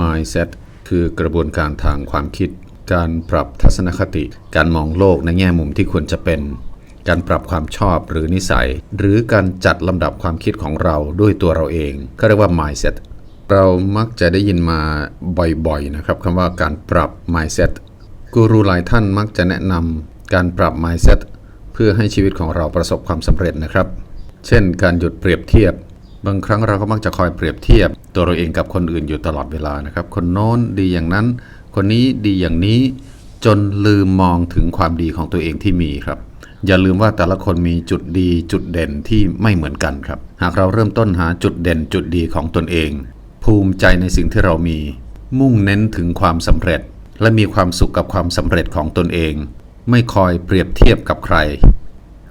mindset คือกระบวนการทางความคิด การปรับทัศนคติ การมองโลกในแง่มุมที่ควรจะเป็น การปรับความชอบหรือนิสัย หรือการจัดลำดับความคิดของเราด้วยตัวเราเองก็เรียกว่า mindset เรามักจะได้ยินมาบ่อยๆนะครับคำว่าการปรับ mindset กูรูหลายท่านมักจะแนะนำการปรับ mindset เพื่อให้ชีวิตของเราประสบความสำเร็จนะครับ เช่น การหยุดเปรียบเทียบ บางครั้งเราก็มักจะคอยเปรียบเทียบ ตัวเราเองกับคนอื่นอยู่ตลอดเวลานะครับ คนโน้นดีอย่างนั้น คนนี้ดีอย่างนี้ จนลืมมองถึงความดีของตัวเองที่มีครับ อย่าลืมว่าแต่ละคนมีจุดดีจุดเด่นที่ไม่เหมือนกันครับ หากเราเริ่มต้นหาจุดเด่นจุดดีของตนเอง ภูมิใจในสิ่งที่เรามี มุ่งเน้นถึงความสำเร็จ และมีความสุขกับความสำเร็จของตนเอง ไม่คอยเปรียบเทียบกับใคร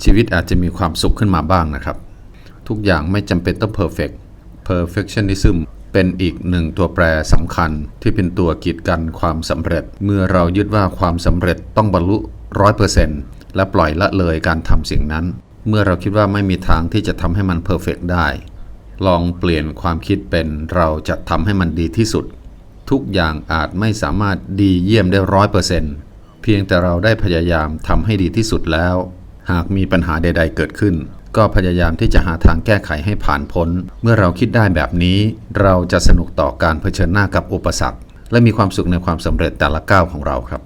ชีวิตอาจจะมีความสุขขึ้นมาบ้างนะครับ ทุกอย่างไม่จำเป็นต้อง perfect perfectionism เป็นอีกหนึ่งตัวแปรสำคัญที่เป็นตัวกีดกันความสำเร็จ เมื่อเรายึดว่าความสำเร็จต้องบรรลุร้อยเปอร์เซ็นต์และปล่อยละเลยการทำสิ่งนั้น เมื่อเราคิดว่าไม่มีทางที่จะทำให้มัน perfect ได้ ลองเปลี่ยนความคิดเป็นเราจะทำให้มันดีที่สุด ทุกอย่างอาจไม่สามารถดีเยี่ยมได้ร้อยเปอร์เซ็นต์เพียงแต่เราได้พยายามทำให้ดีที่สุดแล้ว หากมีปัญหาใด ๆ เกิดขึ้น ก็พยายามที่จะหาทางแก้ไขให้ผ่านพ้น เมื่อเราคิดได้แบบนี้ เราจะสนุกต่อการเผชิญหน้ากับอุปสรรค และมีความสุขในความสำเร็จแต่ละก้าวของเราครับ